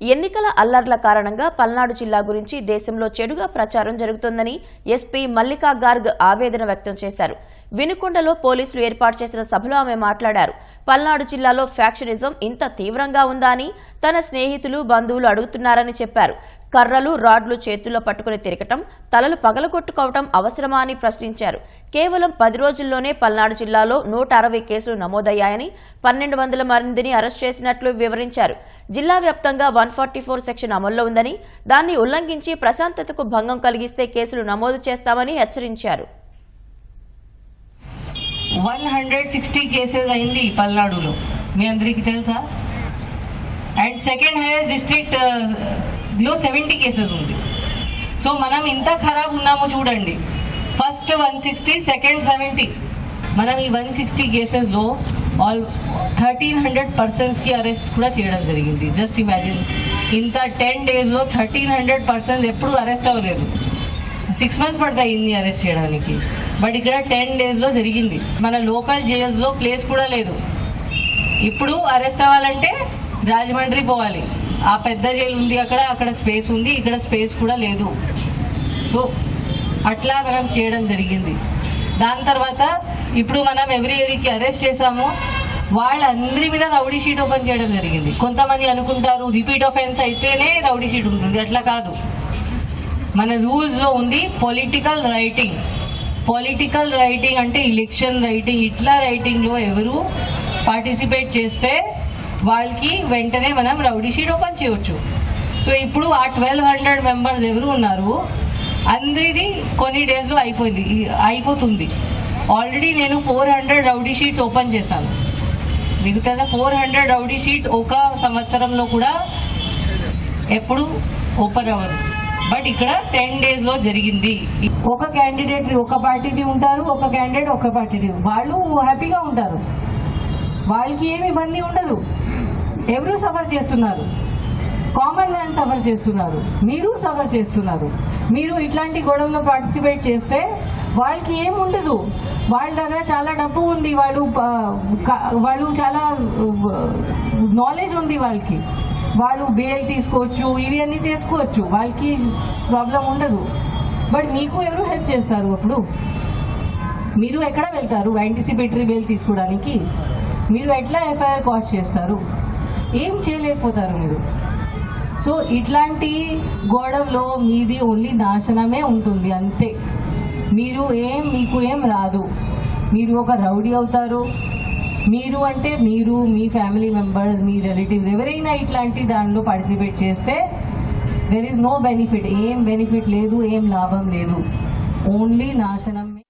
ఎన్నికల అల్లర్ల కారణంగా పల్నాడు జిల్లా గురించి దేశంలో చెడుగా ప్రచారం జరుగుతోందని ఎస్పీ మల్లికా గార్గ్ ఆవేదన వ్యక్తం చేశారు. వినుకొండలో పోలీసులు ఏర్పాటు చేసిన సభలో ఆమె మాట్లాడారు. పల్నాడు జిల్లాలో ఫ్యాక్షనిజం ఇంత తీవ్రంగా ఉందా అని తన స్నేహితులు బంధువులు అడుగుతున్నారని చెప్పారు. కర్రలు రాడ్లు చేతుల్లో పట్టుకుని తిరగటం తలలు పగలగొట్టుకోవటం అవసరమా అని ప్రశ్నించారు. కేవలం పది రోజుల్లోనే పల్నాడు జిల్లాలో నూట అరవై కేసులు నమోదయ్యాయని పన్నెండు వందల మందిని అరెస్ట్ చేసినట్లు వివరించారు. జిల్లా వ్యాప్తంగా వన్ ఫార్టీ ఫోర్ సెక్షన్ అమల్లో ఉందని దాన్ని ఉల్లంఘించి ప్రశాంతతకు భంగం కలిగిస్తే కేసులు నమోదు చేస్తామని హెచ్చరించారు. వన్ హండ్రెడ్ సిక్స్టీ కేసెస్ అయింది పల్నాడులో. మీ అందరికీ తెలుసా? అండ్ సెకండ్ హైయెస్ట్ డిస్ట్రిక్ట్ లో సెవెంటీ కేసెస్ ఉంది. సో మనం ఇంత ఖరాబ్ ఉన్నామో చూడండి. First one sixty second seventy మనం ఈ వన్ సిక్స్టీ కేసెస్లో ఆల్ థర్టీన్ హండ్రెడ్ పర్సన్స్కి అరెస్ట్ కూడా చేయడం జరిగింది. జస్ట్ ఇమాజిన్ ఇంత టెన్ డేస్లో థర్టీన్ హండ్రెడ్ పర్సన్స్ ఎప్పుడు అరెస్ట్ అవ్వలేదు. సిక్స్ మంత్స్ పడతాయి ఇన్ని అరెస్ట్ చేయడానికి. బట్ ఇక్కడ టెన్ డేస్లో జరిగింది. మన లోకల్ జైల్స్లో ప్లేస్ కూడా లేదు. ఇప్పుడు అరెస్ట్ అవ్వాలంటే రాజమండ్రి పోవాలి. ఆ పెద్ద జైలు ఉంది అక్కడ అక్కడ స్పేస్ ఉంది ఇక్కడ స్పేస్ కూడా లేదు. సో అట్లా మనం చేయడం జరిగింది. దాని తర్వాత ఇప్పుడు మనం ఎవరి ఎవరికి అరెస్ట్ చేశాము. వాళ్ళందరి మీద రౌడీ షీట్ ఓపెన్ చేయడం జరిగింది. కొంతమంది అనుకుంటారు రిపీట్ ఆఫెన్స్ అయితేనే రౌడీ షీట్ ఉంటుంది. అట్లా కాదు. మన రూల్స్లో ఉంది పొలిటికల్ రైటింగ్. పొలిటికల్ రైటింగ్ అంటే ఎలక్షన్ రైటింగ్. ఇట్లా రైటింగ్లో ఎవరు పార్టిసిపేట్ చేస్తే వాళ్ళకి వెంటనే మనం రౌడీ షీట్ ఓపెన్ చేయొచ్చు. సో ఇప్పుడు ఆ ట్వెల్వ్ హండ్రెడ్ మెంబర్స్ ఎవరు ఉన్నారు అందరిది కొన్ని డేస్లో అయిపోయింది అయిపోతుంది. ఆల్రెడీ నేను four hundred rowdy sheets open చేశాను. మీకు తెలుసా ఫోర్ హండ్రెడ్ రౌడీ షీట్స్ ఒక సంవత్సరంలో కూడా ఎప్పుడు ఓపెన్ అవ్వదు. బట్ ఇక్కడ టెన్ డేస్లో జరిగింది. ఒక క్యాండిడేట్ ఒక పార్టీది ఉంటారు ఒక క్యాండిడేట్ ఒక పార్టీది. వాళ్ళు హ్యాపీగా ఉంటారు. వాళ్ళకి ఏమి ఇబ్బంది ఉండదు. ఎవరు సఫర్ చేస్తున్నారు. కామన్ మ్యాన్ సఫర్ చేస్తున్నారు. మీరు సఫర్ చేస్తున్నారు. మీరు ఇట్లాంటి గొడవల్లో పార్టిసిపేట్ చేస్తే వాళ్ళకి ఏం ఉండదు. వాళ్ళ దగ్గర చాలా డబ్బు ఉంది. వాళ్ళు వాళ్ళు చాలా నాలెడ్జ్ ఉంది వాళ్ళకి. వాళ్ళు బేల్ తీసుకోవచ్చు ఇవి అన్నీ తీసుకోవచ్చు. వాళ్ళకి ప్రాబ్లం ఉండదు. బట్ మీకు ఎవరు హెల్ప్ చేస్తారు అప్పుడు? మీరు ఎక్కడ వెళ్తారు? యాంటిసిపేటరీ బేల్ తీసుకోవడానికి? మీరు ఎట్లా ఎఫ్ఐఆర్ కాస్ట్ చేస్తారు? ఏం చేయలేకపోతారు మీరు? సో ఇట్లాంటి గోడవలో మీది ఓన్లీ నాశనమే ఉంటుంది అంతే. మీరు ఏం మీకు ఏం రాదు. మీరు ఒక రౌడీ అవుతారు. మీరు అంటే మీరు మీ ఫ్యామిలీ మెంబర్స్ మీ రిలేటివ్స్ ఎవరైనా ఇట్లాంటి దానిలో పార్టిసిపేట్ చేస్తే దెర్ ఈజ్ నో బెనిఫిట్ ఏం బెనిఫిట్ లేదు ఏం లాభం లేదు. ఓన్లీ నాశనమే.